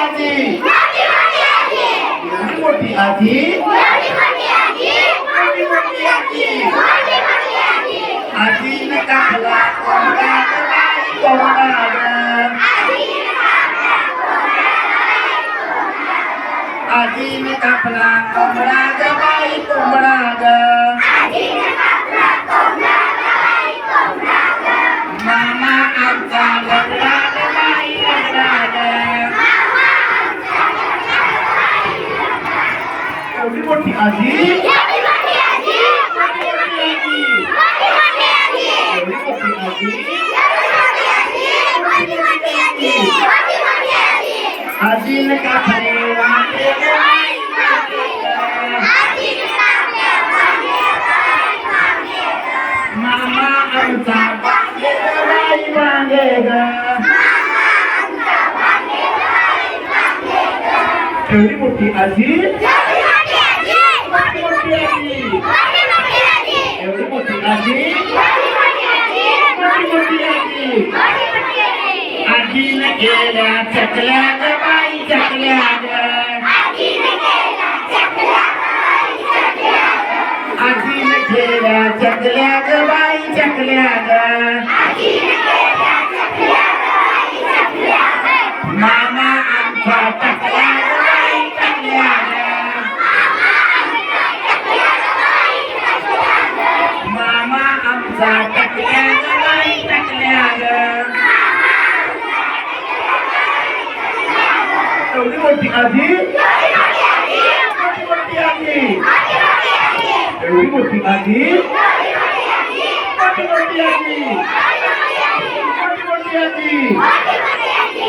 आजी एवढी मोठी आजी मोठी मोठी आजी आजीने कापला कोंबडा ग बाई कोंबडा. ग आजीने कापला कोंबडा. ग बाई कोंबडा. ग मामा आमचा लंगडा ग बाई लंगडा ग एवढी मोठी आजी एवढी मोठी आजी एवढी मोठी आजी मामा आमचा बाई वांगे ग एवढी मोठी आजी मोठी मोठी आजी एवढी मोठी आजी मोठी मोठी आजी आजीने केल्या चकल्या ग बाई चकल्या ग आजीने केल्या चकल्या ग बाई चकल्या ग मामा आमचा चकल्या ग बाई चकल्या ग एवढी मोठी आजी मोठी मोठी आजी एवढी मोठी आजी मोठी मोठी आजी मोठी मोठी आजी